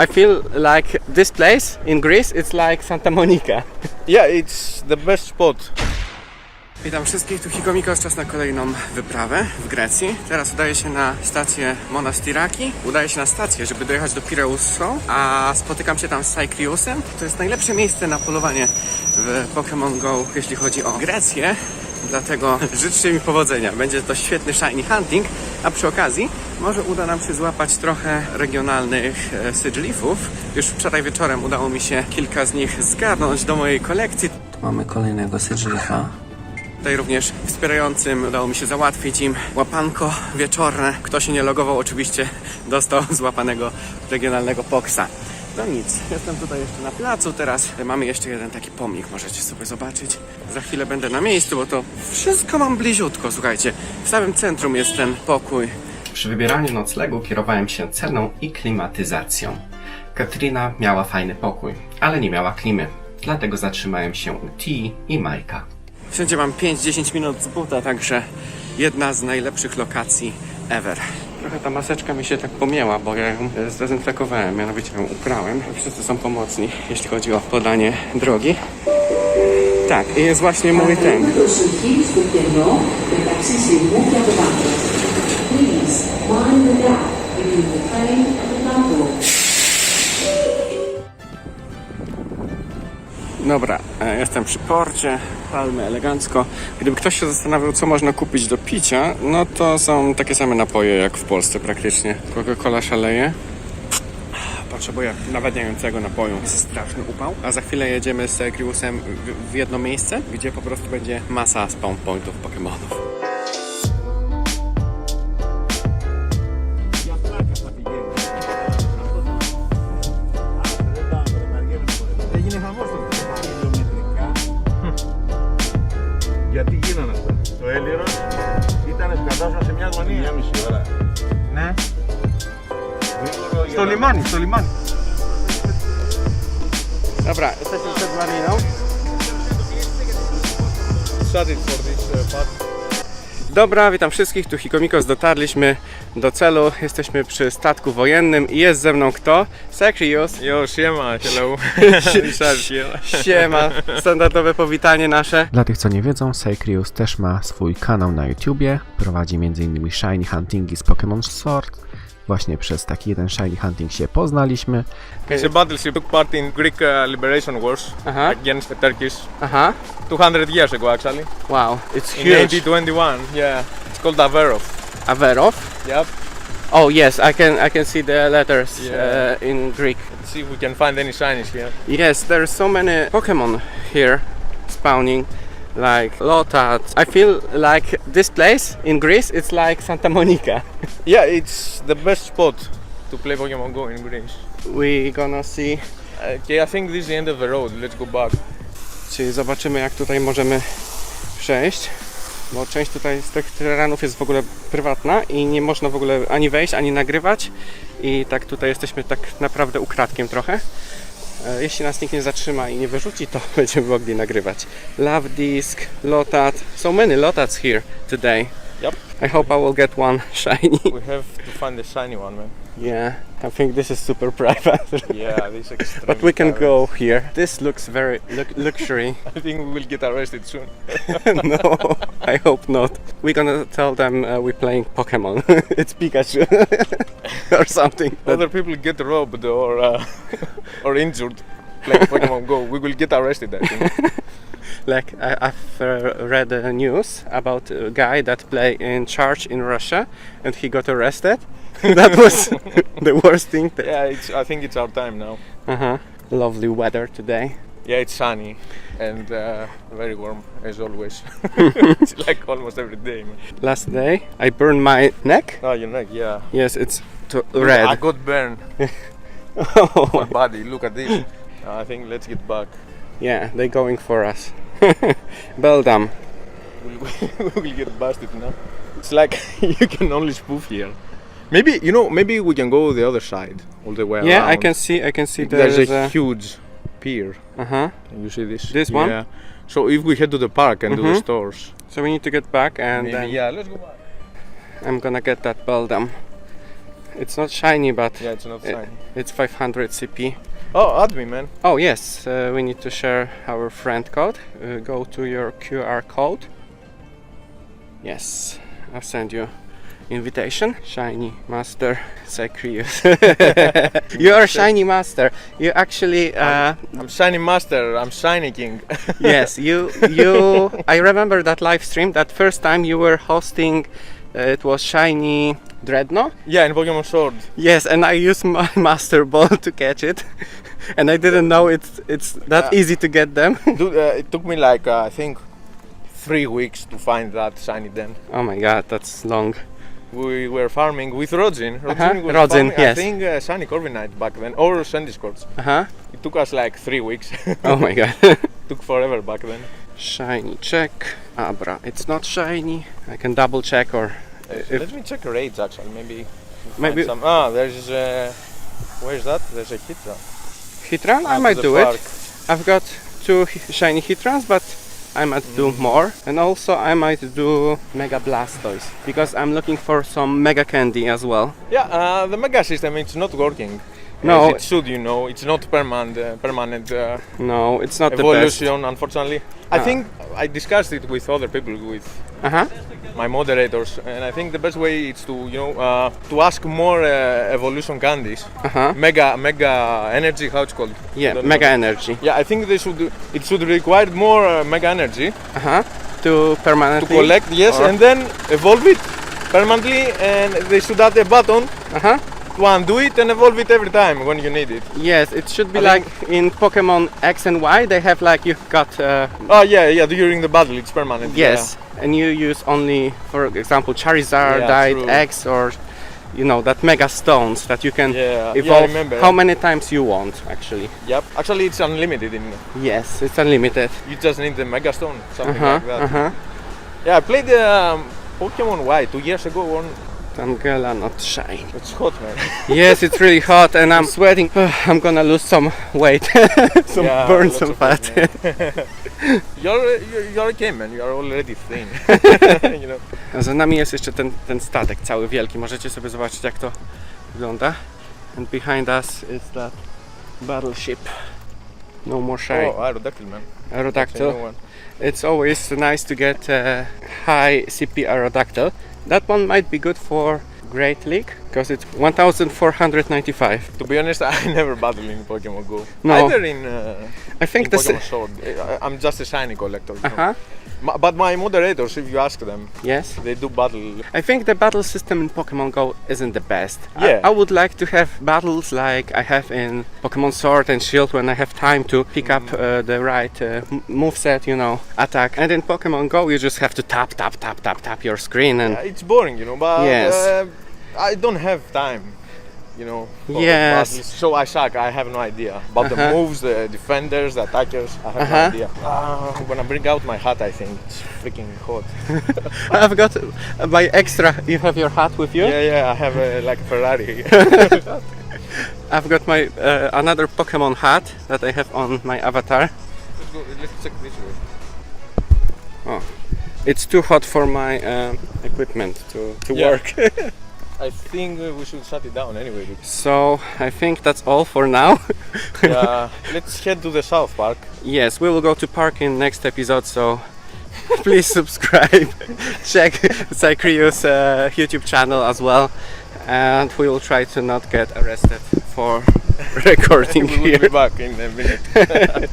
I feel like this place in Greece, it's like Santa Monica. Yeah, it's the best spot. Witam wszystkich, tu Hikomikos, czas na kolejną wyprawę w Grecji. Teraz udaję się na stację Monastiraki. Udaję się na stację, żeby dojechać do Pireusu, a spotykam się tam z Cycriusem. To jest najlepsze miejsce na polowanie w Pokémon Go, jeśli chodzi o Grecję. Dlatego życzcie mi powodzenia. Będzie to świetny shiny hunting, a przy okazji może uda nam się złapać trochę regionalnych e, Sigilifów. Już wczoraj wieczorem udało mi się kilka z nich zgarnąć do mojej kolekcji. Tu mamy kolejnego Sigilifa. Tutaj również wspierającym udało mi się załatwić im łapanko wieczorne. Kto się nie logował, oczywiście dostał złapanego regionalnego poksa. No nic, jestem tutaj jeszcze na placu teraz. Mamy jeszcze jeden taki pomnik, możecie sobie zobaczyć. Za chwilę będę na miejscu, bo to wszystko mam bliziutko, słuchajcie. W samym centrum jest ten pokój. Przy wybieraniu noclegu kierowałem się ceną i klimatyzacją. Katrina miała fajny pokój, ale nie miała klimy. Dlatego zatrzymałem się u T i Majka. Wszędzie mam 5-10 minut z buta, także jedna z najlepszych lokacji ever. Trochę ta maseczka mi się tak pomięła, bo ja ją e, zdezynfekowałem, mianowicie ją uprałem. Wszyscy są pomocni, jeśli chodzi o podanie drogi. Tak, i jest właśnie mój ten. Mind the gap between the train and the. Dobra, e, jestem przy porcie, palmy elegancko. Gdyby ktoś się zastanawiał, co można kupić do picia, no to są takie same napoje jak w Polsce praktycznie. Coca-Cola szaleje. Potrzebuję nawadniającego napoju. Jest straszny upał. A za chwilę jedziemy z Griusem w, w jedno miejsce, gdzie po prostu będzie masa spawn pointów Pokemonów. Solimani, Solimani. Dobra, jesteśmy przed mariną. Shut it for. Dobra, witam wszystkich, tu Hikomikos, dotarliśmy do celu, jesteśmy przy statku wojennym i jest ze mną kto? Sekrius. Yo, siema, hello. siema. Siema, standardowe powitanie nasze. Dla tych co nie wiedzą, Sekrius też ma swój kanał na YouTubie, prowadzi m.in. Shiny Huntingi z Pokémon Sword, Właśnie przez taki jeden Shiny Hunting się poznaliśmy. It's a battleship took part in Greek uh, liberation wars Aha, against the Turkish aha, 200 years ago actually. wow, it's In huge. 1821. Yeah. It's called Averov. Averov? Yep. Oh yes, I can I can see the letters Yeah. uh, in Greek. Let's see if we can find any shinies here. Yes, there are so many Pokemon here spawning, like Lotat. I feel like this place in Greece, it's like Santa Monica. Yeah, it's the best spot to play Pokemon Go in Greece. We gonna see. Okay, I think this is the end of the road. Let's go back. Czyli zobaczymy, jak tutaj możemy przejść. Bo część tutaj z tych terenów jest w ogóle prywatna i nie można w ogóle ani wejść, ani nagrywać. I tak tutaj jesteśmy tak naprawdę ukradkiem trochę. E, Jeśli nas nikt nie zatrzyma i nie wyrzuci, to będziemy mogli nagrywać. Love Disc, Lotat. So many Lotats here today. Yep. I hope I will get one shiny. We have to find the shiny one, man. yeah, I think this is super private. Yeah, this is but we can go here. This looks very lu- luxury. I think we will get arrested soon. no, I hope not. We're gonna tell them uh, we're playing Pokemon. it's Pikachu or something. Other people get robbed or uh, or injured playing Pokemon Go. We will get arrested, I think. Like I, I've uh, read the news about a guy that play in church in Russia and he got arrested. that was the worst thing. That, yeah, it's, I think it's our time now. Uh-huh. Lovely weather today. Yeah, it's sunny and uh, very warm as always. it's like almost every day, man. Last day I burned my neck. Oh, your neck, yeah. Yes, it's red. I got burned. oh, My body. Look at this. I think let's get back. Yeah, they're going for us. Beldam. we will get busted now. It's like you can only spoof here. Maybe you know. Maybe we can go the other side, all the way Yeah, I can see. I can see There's, there's a a. huge pier. Uh huh. You see this? This one? Yeah. So if we head to the park and do the Mhm. stores, So we need to get back and maybe then yeah, let's go back. I'm gonna get that Beldam. It's not shiny, but Yeah, it's not shiny. it's 500 CP. Oh, add me, man. Oh yes, uh, we need to share our friend code. Uh, go to your QR code. Yes, I'll send you invitation. Shiny Master Sacrius. you are Shiny Master. You actually, uh, I'm shiny master. I'm shiny king. yes, you, you. I remember that live stream. That first time you were hosting. Uh, it was Shiny Dreadnought. yeah, in Pokemon Sword. Yes, and I used my Master Ball to catch it, and I didn't know it's it's that Yeah. easy to get them. Dude, uh, it took me like uh, I think three weeks to find that shiny den. Oh my god, that's long. We were farming with Rodzin. Rodzin Uh-huh, was Rodzin, farming, I think uh, shiny Corviknight back then, or Sandiscorch. Uh huh. It took us like three weeks. Oh my god. took forever back then. shiny check. Abra. It's not shiny. I can double check or if Let me check raids actually. Maybe. find Maybe- Some. Ah, there's. Uh, where's that? There's a Hitra. Hitran. I might do park. it. I've got two hi- shiny Hitrans, but I might do Mm. more. And also I might do Mega Blastoise because I'm looking for some Mega Candy as well. Yeah, uh, the Mega system it's not working. No. It should, you know. It's not permanent. Uh, permanent uh, No, it's not evolution, unfortunately. I Ah. think I discussed it with other people, with. Uh huh. my moderators, and I think the best way is to, you know, uh, to ask more uh, evolution candies. Uh huh. Mega, mega energy, how it's called? Yeah, Mega know. Energy. Yeah, I think they should. It should require more uh, mega energy Uh huh. To to permanently collect, yes, and then evolve it permanently, and they should add a button Uh huh. Do it and evolve it every time when you need it. Yes, it should be I like in Pokemon X and Y. They have like you've got uh, Oh yeah, yeah. During the battle, it's permanent. yes, and you use only, for example, Charizard Yeah, died true. X or you know that Mega Stones that you can Yeah, yeah, I evolve remember. how many times you want actually. Yeah. Yep. Actually, it's unlimited. In Yes, it's unlimited. you just need the Mega Stone, Uh something huh. like that. Uh huh. Yeah, I played um, Pokemon Y two years ago. On Tangela not shine. it's hot, man. yes, it's really hot and I'm sweating. I'm gonna lose some weight, some Yeah, burn some fat. you're, you're you're okay, man. You are already thin. you know. Za nami jest jeszcze ten, ten statek cały wielki. Możecie sobie zobaczyć jak to wygląda. And behind us is that battleship. No more shy. Oh, Aerodactyl, man. A Aerodactyl. It's always nice to get a high CP Aerodactyl. That one might be good for Great League because it's 1495. To be honest, I never battled in Pokemon Go. No. Either in, uh, I think in the Pokemon Sword. I'm just a shiny collector. you know. But my moderators, if you ask them, Yes. they do battle. I think the battle system in Pokemon Go isn't the best. I- Yeah. I, would like to have battles like I have in Pokemon Sword and Shield when I have time to pick up uh, the right uh, m- moveset, you know, attack. And in Pokemon Go, you just have to tap, tap, tap, tap, tap your screen and Yeah, it's boring, you know. But Yes. uh, I don't have time, you know. Yes. So I suck. I have no idea about Uh-huh. the moves, the defenders, the attackers. I have Uh-huh. no idea. Uh, I'm gonna bring out my hat. I think it's freaking hot. I've got my by extra. You have your hat with you. Yeah, yeah. I have a, like Ferrari. I've got my uh, another Pokemon hat that I have on my avatar. let's go. Let's check this way. Oh, It's too hot for my um, equipment to, to Yeah. work. I think we should shut it down anyway. so I think that's all for now. yeah, let's head to the South Park. Yes, we will go to park in next episode, so please subscribe. Check Cycrius uh, YouTube channel as well, and we will try to not get arrested for recording we will here. be back in a minute.